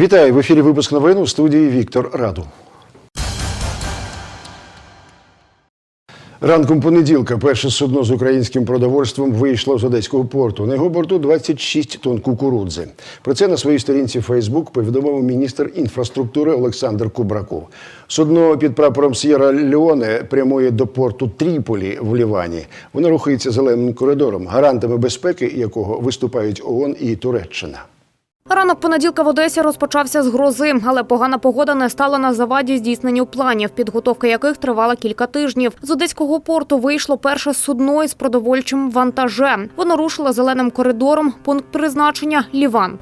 Вітаю в ефірі. Випуск новин у студії Віктор Раду. Ранком понеділка перше судно з українським продовольством вийшло з одеського порту. На його борту 26 тонн кукурудзи. Про це на своїй сторінці Фейсбук повідомив міністр інфраструктури Олександр Кубраков. Судно під прапором С'єра Леоне прямує до порту Тріполі в Лівані. Воно рухається зеленим коридором, гарантами безпеки якого виступають ООН і Туреччина. Ранок понеділка в Одесі розпочався з грози, але погана погода не стала на заваді здійсненню планів, підготовка яких тривала кілька тижнів. З одеського порту вийшло перше судно із продовольчим вантажем. Воно рушило зеленим коридором. Пункт призначення Ліван.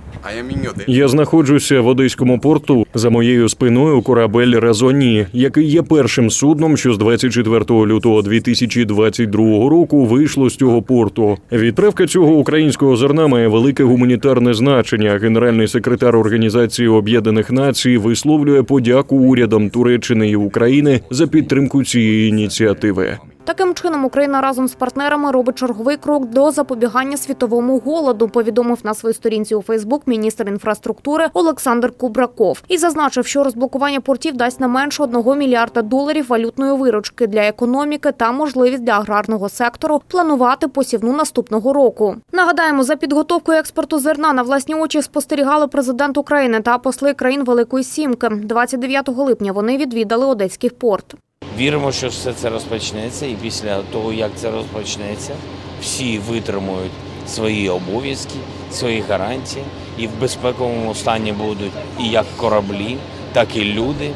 Я знаходжуся в одеському порту. За моєю спиною корабель Разоні, який є першим судном, що з 24 лютого 2022 року вийшло з цього порту. Відправка цього українського зерна має велике гуманітарне значення. Генеральний секретар Організації Об'єднаних Націй висловлює подяку урядам Туреччини і України за підтримку цієї ініціативи. Таким чином, Україна разом з партнерами робить черговий крок до запобігання світовому голоду. Повідомив на своїй сторінці у Фейсбук міністр інфраструктури Олександр Кубраков і зазначив, що розблокування портів дасть не менше одного мільярда доларів валютної виручки для економіки та можливість для аграрного сектору планувати посівну наступного року. Нагадаємо, за підготовкою експорту зерна на власні очі спостерігали президент України та посли країн Великої Сімки. 29 липня вони відвідали Одеський порт. Віримо, що все це розпочнеться, і після того, як це розпочнеться, всі витримують свої обов'язки, свої гарантії, і в безпековому стані будуть і як кораблі, так і люди,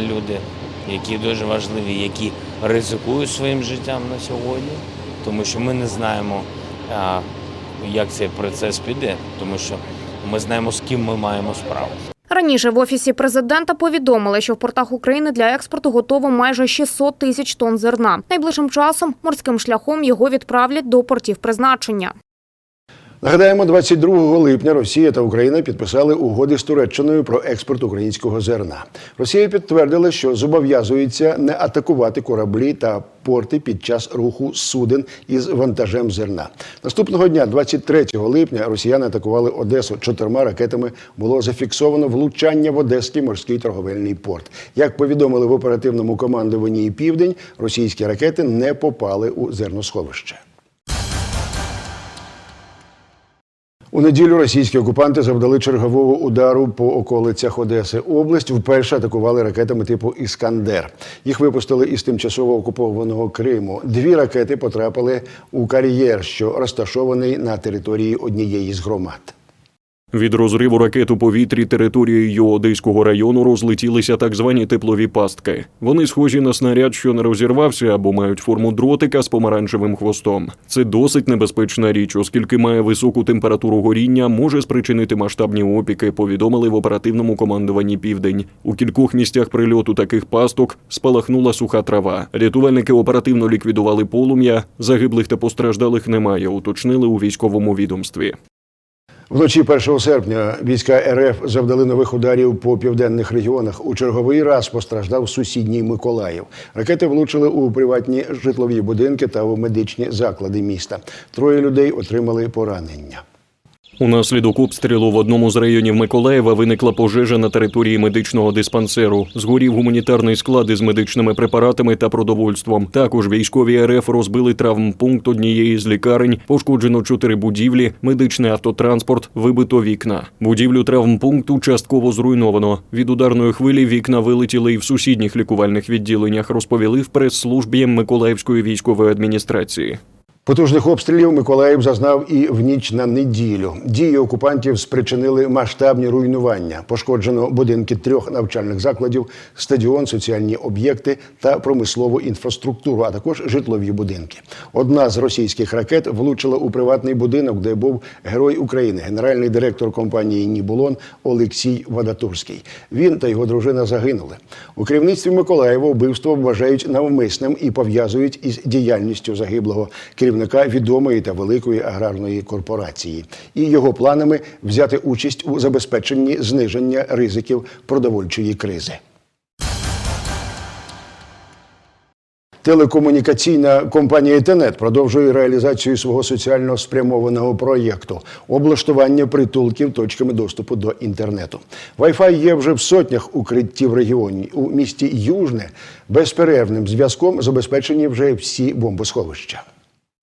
люди, які дуже важливі, які ризикують своїм життям на сьогодні, тому що ми не знаємо, як цей процес піде, тому що ми знаємо, з ким ми маємо справу. Раніше в офісі президента повідомили, що в портах України для експорту готово майже 600 тисяч тонн зерна. Найближчим часом морським шляхом його відправлять до портів призначення. Нагадаємо, 22 липня Росія та Україна підписали угоди з Туреччиною про експорт українського зерна. Росія підтвердила, що зобов'язується не атакувати кораблі та порти під час руху суден із вантажем зерна. Наступного дня, 23 липня, росіяни атакували Одесу чотирма ракетами. Було зафіксовано влучання в Одеський морський торговельний порт. Як повідомили в оперативному командуванні Південь, російські ракети не попали у зерносховище. У неділю російські окупанти завдали чергового удару по околицях Одеси. Область вперше атакували ракетами типу Іскандер. Їх випустили із тимчасово окупованого Криму. Дві ракети потрапили у кар'єр, що розташований на території однієї з громад. Від розриву ракет у повітрі територією Одеського району розлетілися так звані теплові пастки. Вони схожі на снаряд, що не розірвався, або мають форму дротика з помаранчевим хвостом. Це досить небезпечна річ, оскільки має високу температуру горіння, може спричинити масштабні опіки. Повідомили в оперативному командуванні Південь. У кількох місцях прильоту таких пасток спалахнула суха трава. Рятувальники оперативно ліквідували полум'я. Загиблих та постраждалих немає. Уточнили у військовому відомстві. Вночі 1 серпня війська РФ завдали нових ударів по південних регіонах. У черговий раз постраждав сусідній Миколаїв. Ракети влучили у приватні житлові будинки та у медичні заклади міста. Троє людей отримали поранення. Унаслідок обстрілу в одному з районів Миколаєва виникла пожежа на території медичного диспансеру. Згорів гуманітарний склад із медичними препаратами та продовольством. Також військові РФ розбили травмпункт однієї з лікарень. Пошкоджено чотири будівлі, медичний автотранспорт, вибито вікна. Будівлю травмпункту частково зруйновано. Від ударної хвилі вікна вилетіли і в сусідніх лікувальних відділеннях. Розповіли в прес-службі Миколаївської військової адміністрації. Потужних обстрілів Миколаїв зазнав і в ніч на неділю. Дії окупантів спричинили масштабні руйнування. Пошкоджено будинки трьох навчальних закладів, стадіон, соціальні об'єкти та промислову інфраструктуру, а також житлові будинки. Одна з російських ракет влучила у приватний будинок, де був герой України, генеральний директор компанії Нібулон Олексій Вадатурський. Він та його дружина загинули. У керівництві Миколаєва вбивство вважають навмисним і пов'язують із діяльністю загиблого керівника відомої та великої аграрної корпорації і його планами взяти участь у забезпеченні зниження ризиків продовольчої кризи. Телекомунікаційна компанія Тенет продовжує реалізацію свого соціально спрямованого проєкту облаштування притулків точками доступу до інтернету. Wi-Fi є вже в сотнях укриттів регіоні. У місті Южне безперервним зв'язком забезпечені вже всі бомбосховища.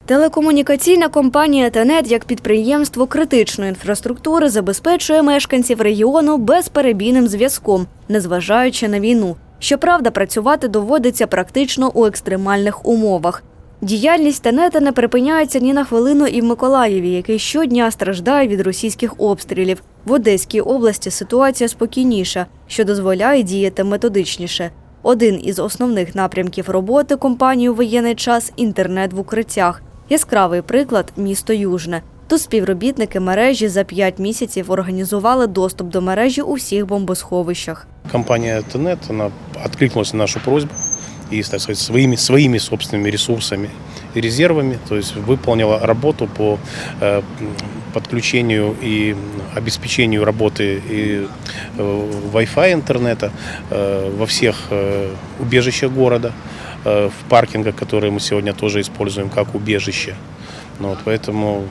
Телекомунікаційна компанія Тенет як підприємство критичної інфраструктури забезпечує мешканців регіону безперебійним зв'язком, незважаючи на війну. Щоправда, працювати доводиться практично у екстремальних умовах. Діяльність Тенета не припиняється ні на хвилину і в Миколаєві, який щодня страждає від російських обстрілів. В Одеській області ситуація спокійніша, що дозволяє діяти методичніше. Один із основних напрямків роботи компанії у воєнний час інтернет в укриттях. Яскравий приклад місто Южне. Тут співробітники мережі за 5 місяців організували доступ до мережі у всіх бомбосховищах. Компания Тенет, она откликнулась на нашу просьбу и, так сказать, своими, своими собственными ресурсами и резервами, то есть выполнила работу по э, подключению и обеспечению работы и э, Wi-Fi интернета э, во всех э, убежищах города, э, в паркингах, которые мы сегодня тоже используем как убежище. Ну, вот поэтому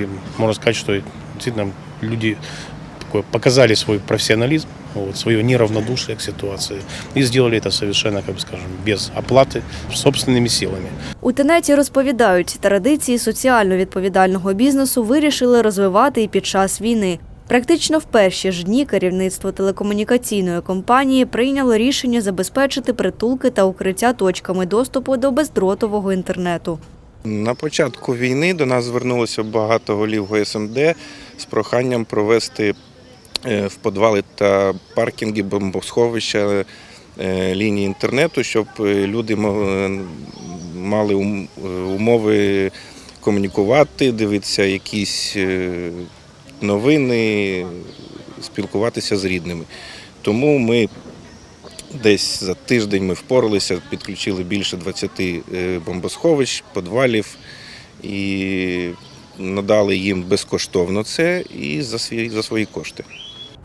и можно сказать, что действительно люди такой, показали свой профессионализм, вот, свое неравнодушие к ситуации и сделали это совершенно, как бы скажем, без оплаты, собственными силами. У Тенеті розповідають, традиції соціально відповідального бізнесу вирішили розвивати і під час війни. Практично в перші ж дні керівництво телекомунікаційної компанії прийняло рішення забезпечити притулки та укриття точками доступу до бездротового інтернету. На початку війни до нас звернулося багато голів ГСМД з проханням провести е, в підвали та паркінги бомбосховища е, лінії інтернету, щоб е, люди мали умови комунікувати, дивитися якісь новини, спілкуватися з рідними. Тому ми Десь за тиждень ми впоралися, підключили більше 20 е, бомбосховищ, підвалів і надали їм безкоштовно це і за свої, за свої кошти.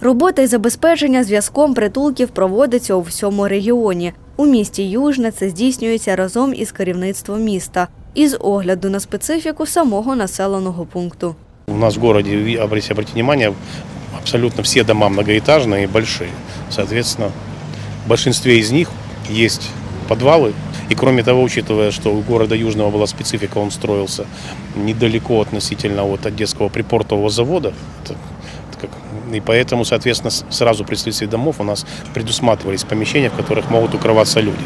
Робота із забезпечення зв'язком притулків проводиться у всьому регіоні. У місті Южне це здійснюється разом із керівництвом міста із огляду на специфіку самого населеного пункту. У нас в городе, обратите, обратите внимание, абсолютно все дома многоэтажные и большие. Соответственно, в большинстве из них есть подвалы. И кроме того, учитывая, что у города Южного была специфика, он строился недалеко относительно от Одесского припортового завода, и поэтому, соответственно, сразу при строительстве домов у нас предусматривались помещения, в которых могут укрываться люди.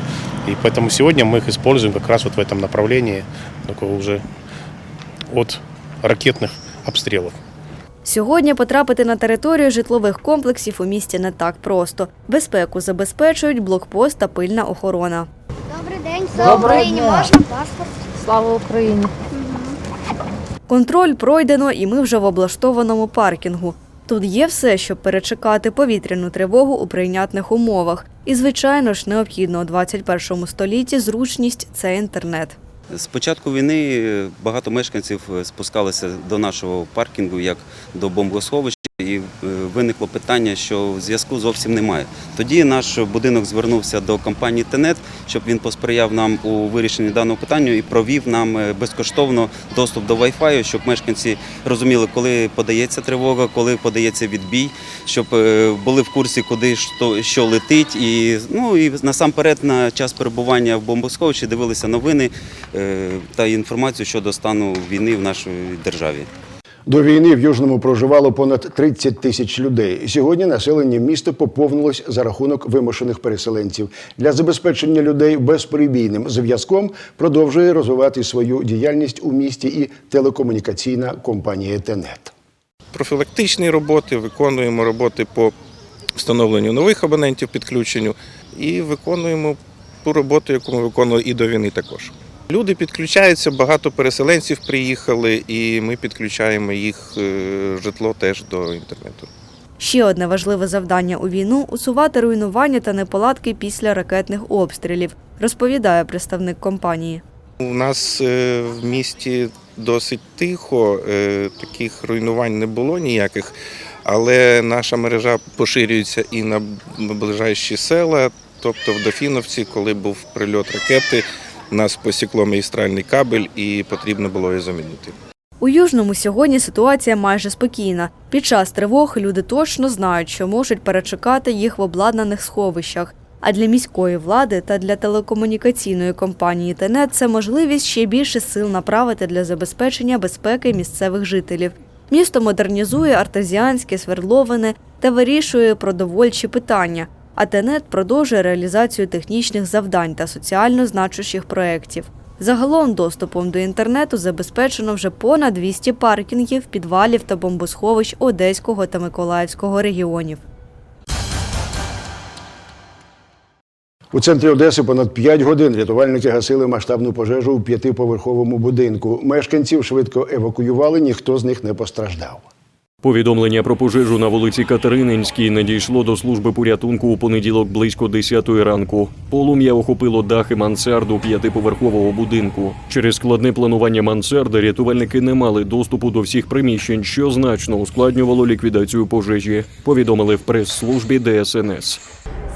И поэтому сегодня мы их используем как раз вот в этом направлении, такого уже от ракетных обстрелов. Сьогодні потрапити на територію житлових комплексів у місті не так просто. Безпеку забезпечують блокпост та пильна охорона. Добрий день, слава Україні, можна паспорт? Слава Україні! Контроль пройдено, і ми вже в облаштованому паркінгу. Тут є все, щоб перечекати повітряну тривогу у прийнятних умовах. І, звичайно ж, необхідно у 21 столітті зручність це інтернет. З початку війни багато мешканців спускалися до нашого паркінгу як до бомбосховища, і е, виникло питання, що зв'язку зовсім немає. Тоді наш будинок звернувся до компанії Тенет, щоб він посприяв нам у вирішенні даного питання і провів нам е, безкоштовно доступ до Wi-Fi, щоб мешканці розуміли, коли подається тривога, коли подається відбій, щоб е, були в курсі, куди що, що летить. І ну і насамперед на час перебування в бомбосховищі дивилися новини та інформацію щодо стану війни в нашій державі. До війни в Южному проживало понад 30 тисяч людей. Сьогодні населення міста поповнилось за рахунок вимушених переселенців. Для забезпечення людей безперебійним зв'язком продовжує розвивати свою діяльність у місті і телекомунікаційна компанія Тенет. Профілактичні роботи, виконуємо роботи по встановленню нових абонентів підключенню і виконуємо ту роботу, яку ми виконували і до війни також. Люди підключаються, багато переселенців приїхали, і ми підключаємо їх е, житло теж до інтернету. Ще одне важливе завдання у війну усувати руйнування та неполадки після ракетних обстрілів, розповідає представник компанії. У нас е, в місті досить тихо, е, таких руйнувань не було ніяких, але наша мережа поширюється і на ближайші села. Тобто в Дофіновці, коли був прильот ракети, нас посікло магістральний кабель і потрібно було його замінити. У Южному сьогодні ситуація майже спокійна. Під час тривог люди точно знають, що можуть перечекати їх в обладнаних сховищах. А для міської влади та для телекомунікаційної компанії ТЕНЕТ це можливість ще більше сил направити для забезпечення безпеки місцевих жителів. Місто модернізує артезіанські свердловини та вирішує продовольчі питання. А ТЕНЕТ продовжує реалізацію технічних завдань та соціально значущих проєктів. Загалом доступом до інтернету забезпечено вже понад 200 паркінгів, підвалів та бомбосховищ Одеського та Миколаївського регіонів. У центрі Одеси понад 5 годин рятувальники гасили масштабну пожежу у п'ятиповерховому будинку. Мешканців швидко евакуювали, ніхто з них не постраждав. Повідомлення про пожежу на вулиці Катерининській надійшло до служби порятунку у понеділок близько 10 ранку. Полум'я охопило дахи мансарду п'ятиповерхового будинку. Через складне планування мансарди рятувальники не мали доступу до всіх приміщень, що значно ускладнювало ліквідацію пожежі. Повідомили в прес-службі ДСНС.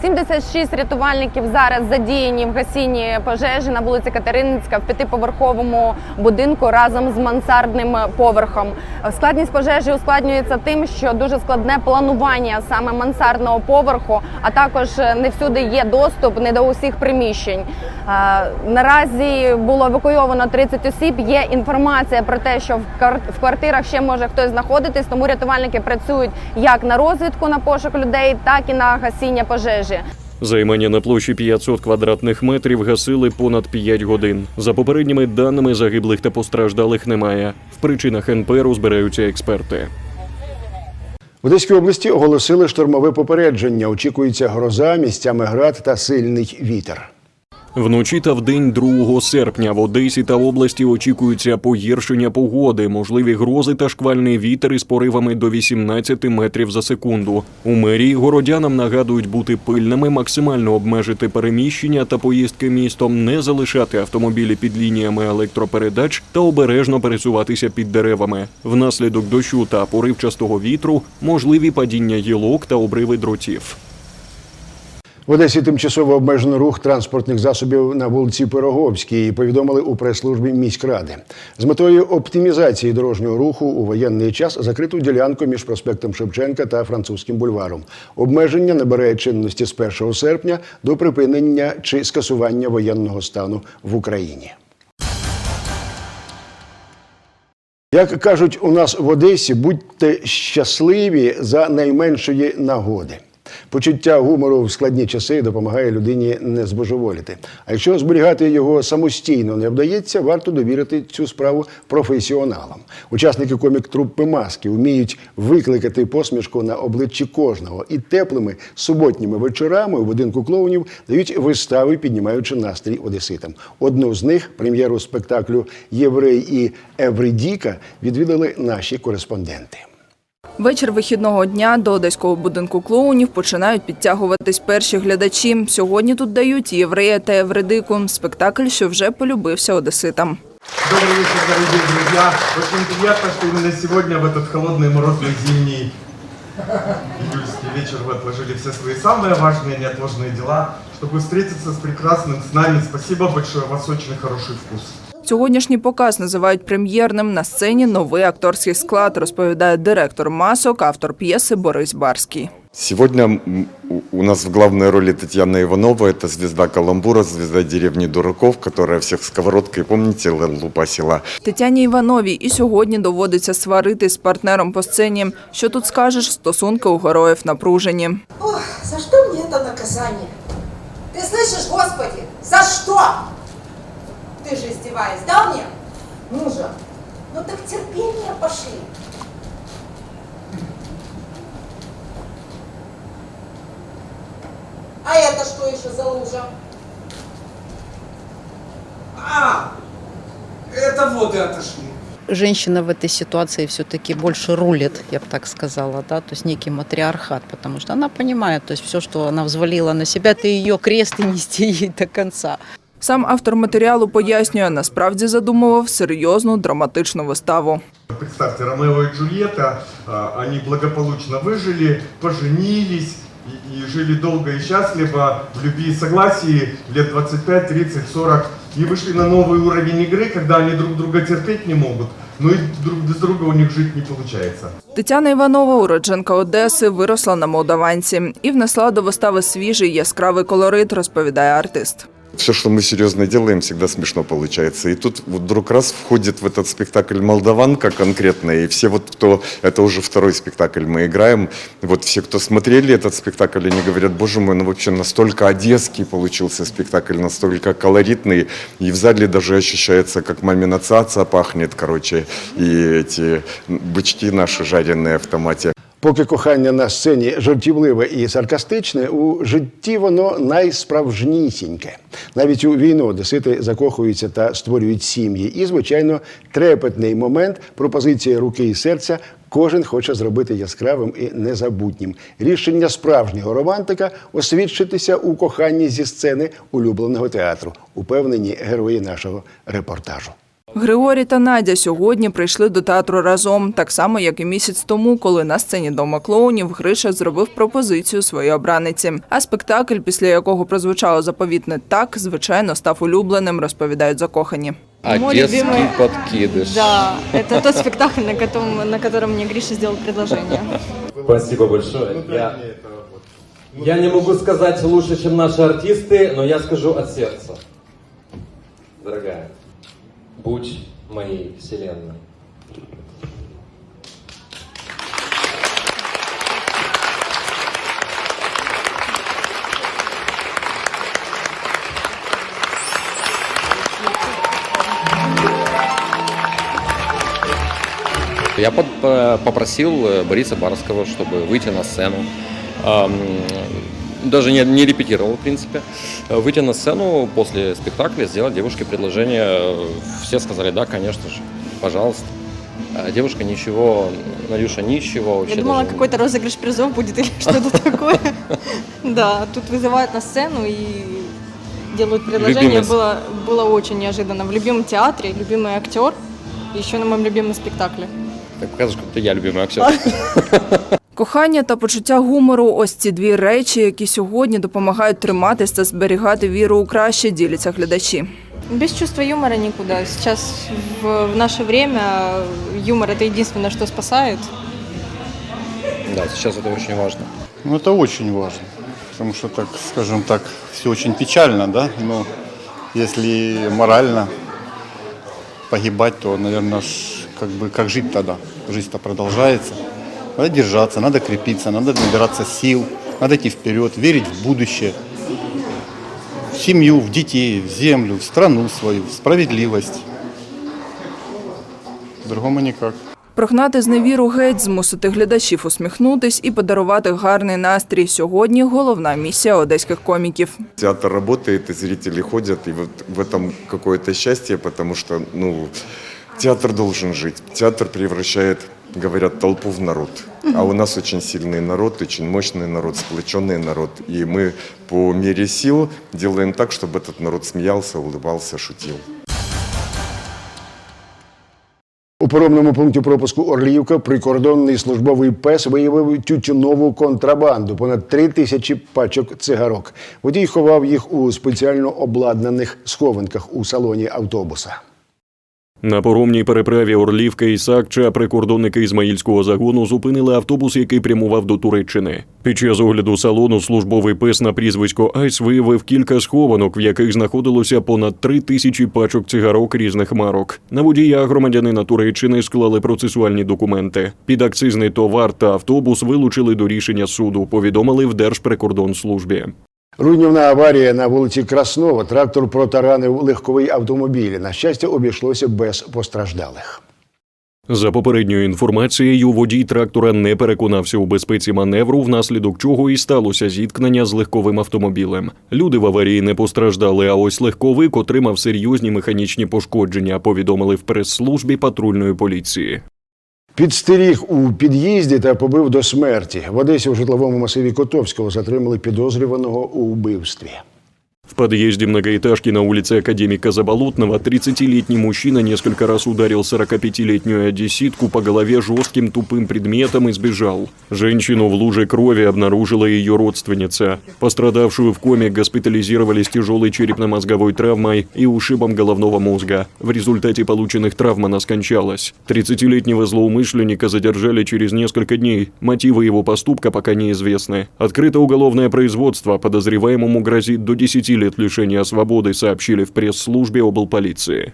76 рятувальників зараз задіяні в гасінні пожежі на вулиці Катерининська в п'ятиповерховому будинку разом з мансардним поверхом. Складність пожежі ускладнюється тим, що дуже складне планування саме мансардного поверху, а також не всюди є доступ не до усіх приміщень. Е, Наразі було евакуйовано 30 осіб. Є інформація про те, що в квартирах ще може хтось знаходитись, тому рятувальники працюють як на розвідку на пошук людей, так і на гасіння пожежі. Займання на площі 500 квадратних метрів гасили понад 5 годин. За попередніми даними загиблих та постраждалих немає. В причинах НП розбираються експерти. В Одеській області оголосили штормове попередження. Очікується гроза, місцями град та сильний вітер. Вночі та вдень 2 серпня в Одесі та області очікується погіршення погоди, можливі грози та шквальний вітер із поривами до 18 метрів за секунду. У мерії городянам нагадують бути пильними, максимально обмежити переміщення та поїздки містом, не залишати автомобілі під лініями електропередач та обережно пересуватися під деревами. Внаслідок дощу та поривчастого вітру можливі падіння гілок та обриви дротів. В Одесі тимчасово обмежено рух транспортних засобів на вулиці Пироговській, повідомили у прес-службі міськради. З метою оптимізації дорожнього руху у воєнний час закриту ділянку між проспектом Шевченка та Французьким бульваром. Обмеження набере чинності з 1 серпня до припинення чи скасування воєнного стану в Україні. Як кажуть у нас в Одесі, будьте щасливі за найменшої нагоди. Почуття гумору в складні часи допомагає людині не збожеволіти. А якщо зберігати його самостійно не вдається, варто довірити цю справу професіоналам. Учасники комік-труппи маски вміють викликати посмішку на обличчі кожного і теплими суботніми вечорами у будинку клоунів дають вистави, піднімаючи настрій одеситам. Одну з них, прем'єру спектаклю Єврей і Евридіка, відвідали наші кореспонденти. Вечір вихідного дня до одеського будинку клоунів починають підтягуватись перші глядачі. Сьогодні тут дають єврея та евредику. Спектакль, що вже полюбився одеситам. Добрый вечер, дорогие друзья. Очень приятно, что именно сегодня, в этот холодный, морозный, зимний июльский вечер вы отложили все свои самые важные, неотложные дела, чтобы встретиться с прекрасным с нами. Спасибо большое, у вас очень хороший вкус. Сьогоднішній показ називають прем'єрним. На сцені новий акторський склад, розповідає директор масок, автор п'єси Борис Барський. Сегодня м, у- у нас в главной роли Татьяна Иванова. Это звезда Каламбура, звезда деревни Дураков, которая всех сковородкой, помните, лупасила. Тетяні Івановій і сьогодні доводиться сваритись з партнером по сцені. Що тут скажеш? Стосунки у героїв напружені. Ох, за что мне это наказание? Ты слышишь, Господи, за что? Ты же издеваясь, да мне? Мужа. Ну так терпение пошли. А это что еще за лужа? А, это воды отошли. женщина в этой ситуации все-таки больше рулит, я бы так сказала, да, то есть некий матриархат, потому что она понимает, то есть все, что она взвалила на себя, это ее крест и нести ей до конца. Сам автор матеріалу пояснює, насправді задумував серйозну драматичну виставу. Представьте, Ромео и Джульетта, а, они благополучно выжили, поженились и, и жили долго и счастливо в любви и согласии лет 25, 30, 40 и вышли на новый уровень игры, когда они друг друга терпеть не могут, но и друг без друга у них жить не получается. Тетяна Іванова, уродженка Одеси, виросла на Молдаванці і внесла до вистави свіжий яскравий колорит, розповідає артист. Все, что мы серьезно делаем, всегда смешно получается. И тут вдруг раз входит в этот спектакль молдаванка конкретно, и все вот кто, это уже второй спектакль мы играем, вот все, кто смотрели этот спектакль, они говорят, боже мой, ну вообще настолько одесский получился спектакль, настолько колоритный, и в зале даже ощущается, как мамина цаца пахнет, короче, и эти бычки наши жареные в томате. Поки кохання на сцені жартівливе і саркастичне, у житті воно найсправжнісіньке. Навіть у війну одесити закохуються та створюють сім'ї. І, звичайно, трепетний момент пропозиція руки і серця. Кожен хоче зробити яскравим і незабутнім. Рішення справжнього романтика освідчитися у коханні зі сцени улюбленого театру, упевнені герої нашого репортажу. Григорій та Надя сьогодні прийшли до театру разом, так само як і місяць тому, коли на сцені дома клоунів Гриша зробив пропозицію своїй обраниці. А спектакль, після якого прозвучало заповітне так, звичайно, став улюбленим, розповідають закохані. Одесский подкидыш. Да, это тот спектакль, на котором, на котором мне Гриша сделал предложение. Спасибо большое. Я, я не могу сказать лучше, чем наши артисты, но я скажу от сердца. Дорогая, будь моей вселенной. Я под- э, попросил э, Бориса Барского, чтобы выйти на сцену. Даже не, не репетировал, в принципе. Э, Выйти на сцену после спектакля, сделать девушке предложение. Все сказали, да, конечно же, пожалуйста. А девушка ничего, Надюша ничего вообще Я думала, даже- какой-то розыгрыш призов будет или что-то такое. Да, тут вызывают на сцену и делают предложение. Было, было очень неожиданно. В любимом театре, любимый актер, еще на моем любимом спектакле. Так как ты я любимый актер. Кохання та почуття гумору ось ці дві речі, які сьогодні допомагають триматись та зберігати віру у краще, діляться глядачі. Без чувства юмора никуда. Сейчас в, в наше время юмор это единственное, что спасает. Да, сейчас это очень важно. Ну, это очень важно, потому что, так, скажем так, все очень печально, да, но если морально погибать, то, наверное, ж, как бы, как жить тогда? Жизнь-то продолжается. Надо держаться, надо крепиться, надо набираться сил, надо идти вперед, верить в будущее, в семью, в детей, в землю, в страну свою, в справедливость. Другому никак. Прогнати зневіру геть, змусити глядачів усміхнутись і подарувати гарний настрій. Сьогодні головна місія одеських коміків. Театр работает, и зрители ходят, и вот в этом какое-то счастье, потому что, ну, театр должен жить. Театр превращает, говорят, толпу в народ. А у нас очень сильный народ, очень мощный народ, сплоченный народ. И мы по мере сил делаем так, чтобы этот народ смеялся, улыбался, шутил. У перомному пункті пропуску Орлівка прикордонний службовий пес виявив тютюнову контрабанду понад три тисячі пачок цигарок. Водій ховав їх у спеціально обладнаних схованках у салоні автобуса. На поромній переправі Орлівка і Сакча прикордонники Ізмаїльського загону зупинили автобус, який прямував до Туреччини. Під час огляду салону службовий пес на прізвисько Айс виявив кілька схованок, в яких знаходилося понад три тисячі пачок цигарок різних марок. На водія громадянина Туреччини склали процесуальні документи. Підакцизний товар та автобус вилучили до рішення суду. Повідомили в Держприкордонслужбі. Руйнівна аварія на вулиці Краснова. Трактор протаранив легковий автомобіль. На щастя, обійшлося без постраждалих. За попередньою інформацією, водій трактора не переконався у безпеці маневру, внаслідок чого і сталося зіткнення з легковим автомобілем. Люди в аварії не постраждали, а ось легковик отримав серйозні механічні пошкодження. Повідомили в прес-службі патрульної поліції. Підстеріг у під'їзді та побив до смерті. В Одесі у житловому масиві Котовського затримали підозрюваного у вбивстві. В подъезде многоэтажки на улице Академика Заболотного 30-летний мужчина несколько раз ударил 45-летнюю одесситку по голове жестким тупым предметом и сбежал. Женщину в луже крови обнаружила ее родственница. Пострадавшую в коме госпитализировали с тяжелой черепно-мозговой травмой и ушибом головного мозга. В результате полученных травм она скончалась. 30-летнего злоумышленника задержали через несколько дней. Мотивы его поступка пока неизвестны. Открыто уголовное производство. Подозреваемому грозит до 10 лет лишения свободы, сообщили в пресс-службе облполиции.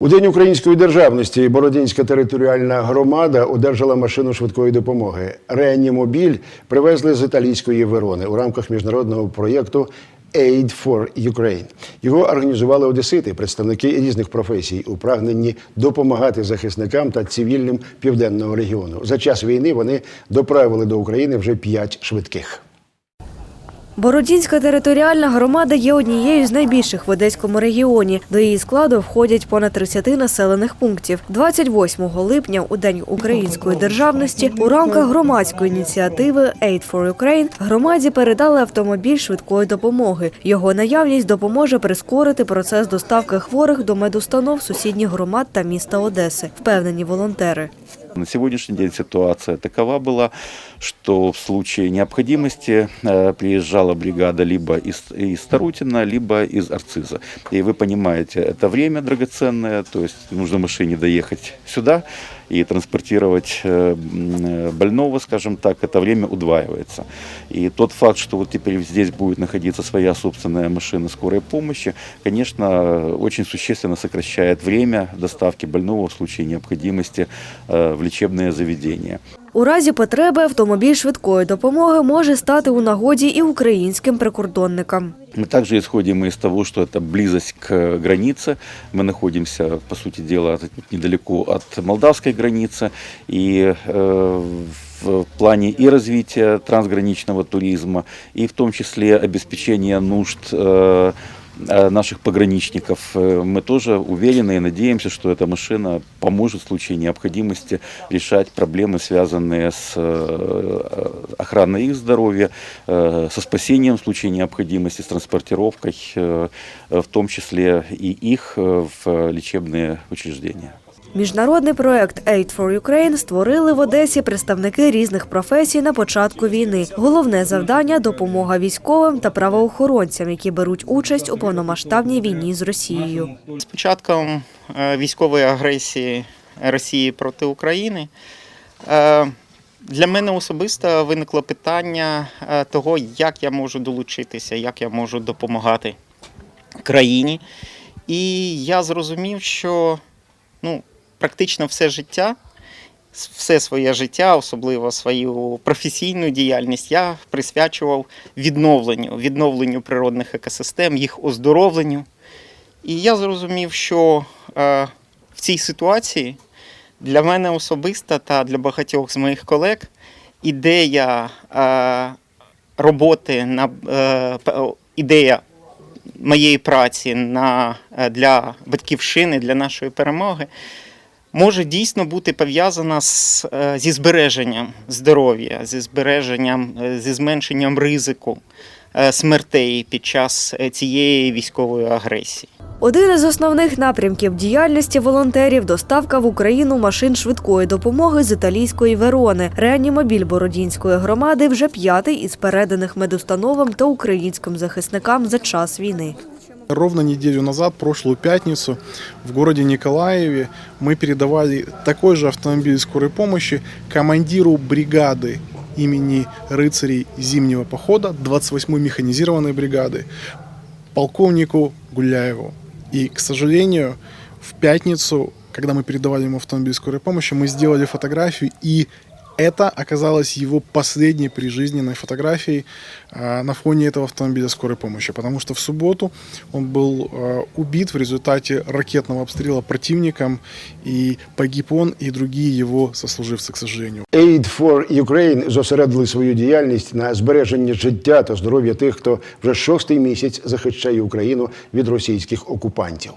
У День української державності Бородінська територіальна громада одержала машину швидкої допомоги. Реанімобіль привезли з італійської Верони у рамках міжнародного проєкту Aid for Ukraine. Його організували одесити, представники різних професій, у прагненні допомагати захисникам та цивільним південного регіону. За час війни вони доправили до України вже п'ять швидких. Бородінська територіальна громада є однією з найбільших в Одеському регіоні. До її складу входять понад 30 населених пунктів. 28 липня, у День української державності, у рамках громадської ініціативи Aid for Ukraine громаді передали автомобіль швидкої допомоги. Його наявність допоможе прискорити процес доставки хворих до медустанов сусідніх громад та міста Одеси, впевнені волонтери. На сегодняшний день ситуация такова была, что в случае необходимости э, приезжала бригада либо из, из Тарутина, либо из Арциза. И вы понимаете, это время драгоценное, то есть нужно машине доехать сюда и транспортировать э, м, э, больного, скажем так, это время удваивается. И тот факт, что вот теперь здесь будет находиться своя собственная машина скорой помощи, конечно, очень существенно сокращает время доставки больного в случае необходимости э, в лечебное заведение. У разі потреби автомобіль швидкої допомоги може стати у нагоді і українським прикордонникам. Мы также исходим из того, что это близость к границе. Мы находимся, по сути дела, недалеко от молдавской границы. И э, в плане и развития трансграничного туризма, и в том числе обеспечения нужд э, наших пограничников. Э, Мы тоже уверены и надеемся, что эта машина поможет в случае необходимости решать проблемы, связанные с э, охраной их здоровья, э, со спасением в случае необходимости, с транспортировкой, э, в том числе и их э, в лечебные учреждения. Міжнародний проект Aid for Ukraine створили в Одесі представники різних професій на початку війни. Головне завдання допомога військовим та правоохоронцям, які беруть участь у повномасштабній війні з Росією. З початком е, військової агресії Росії проти України е, для мене особисто виникло питання е, того, як я можу долучитися, як я можу допомагати країні. І я зрозумів, що ну, практично все життя, все своє життя, особливо свою професійну діяльність, я присвячував відновленню, відновленню природних екосистем, їх оздоровленню. І я зрозумів, що е, в цій ситуації для мене особисто та для багатьох з моїх колег ідея е, роботи на е, ідея моєї праці на, для батьківщини, для нашої перемоги, може дійсно бути пов'язана з, е, зі збереженням здоров'я, зі збереженням, е, зі зменшенням ризику е, смертей під час цієї військової агресії. Один із основних напрямків діяльності волонтерів доставка в Україну машин швидкої допомоги з італійської Верони. Реанімобіль Бородінської громади вже п'ятий із переданих медустановам та українським захисникам за час війни. Ровно неделю назад, прошлую пятницу, в городе Николаеве мы передавали такой же автомобиль скорой помощи командиру бригады имени рыцарей Зимнего похода 28-й механизированной бригады, полковнику Гуляеву. И, к сожалению, в пятницу, когда мы передавали ему автомобиль скорой помощи, мы сделали фотографию, и это оказалось его последней прижизненной фотографией а, на фоне этого автомобиля скорой помощи, потому что в субботу он был а, убит в результате ракетного обстрела противником, и погиб он и другие его сослуживцы, к сожалению. Aid for Ukraine зосередили свою діяльність на збереженні життя та здоров'я тих, хто вже шостий місяць захищає Україну від російських окупантів.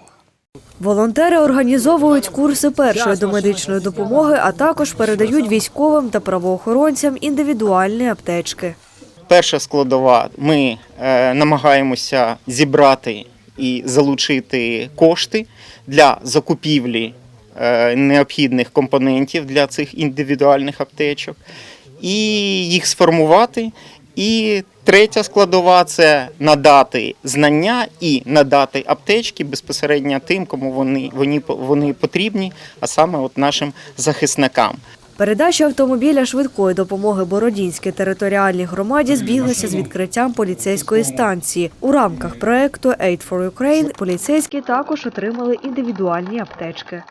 Волонтери організовують курси першої домедичної допомоги, а також передають військовим та правоохоронцям індивідуальні аптечки. перша складова, ми е, намагаємося зібрати і залучити кошти для закупівлі е, необхідних компонентів для цих індивідуальних аптечок і їх сформувати. І третя складова це надати знання і надати аптечки безпосередньо тим, кому вони, вони, вони потрібні, а саме от нашим захисникам. Передача автомобіля швидкої допомоги Бородінській територіальній громаді збіглася з відкриттям поліцейської станції. У рамках проекту Aid for Ukraine поліцейські також отримали індивідуальні аптечки.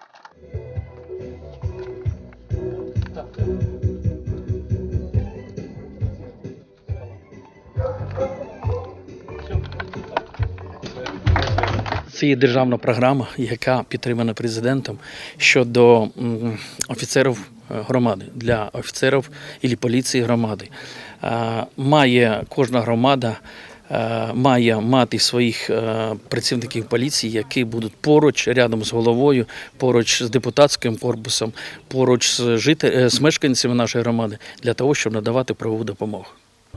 Це є державна програма, яка підтримана президентом щодо офіцерів е, громади для офіцерів і поліції громади. Е, Має кожна громада. е, Має мати своїх працівників поліції, які будуть поруч рядом з головою, поруч з депутатським корпусом, поруч з жити е, з мешканцями нашої громади для того, щоб надавати правову допомогу.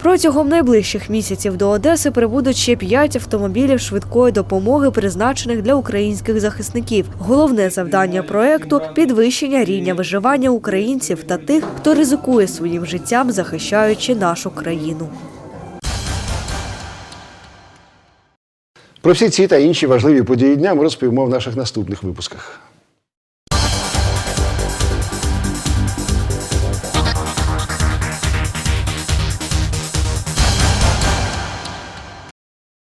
Протягом найближчих місяців до Одеси прибудуть ще п'ять автомобілів швидкої допомоги, призначених для українських захисників. Головне завдання проекту підвищення рівня виживання українців та тих, хто ризикує своїм життям, захищаючи нашу країну. Про всі ці та інші важливі події дня ми розповімо в наших наступних випусках.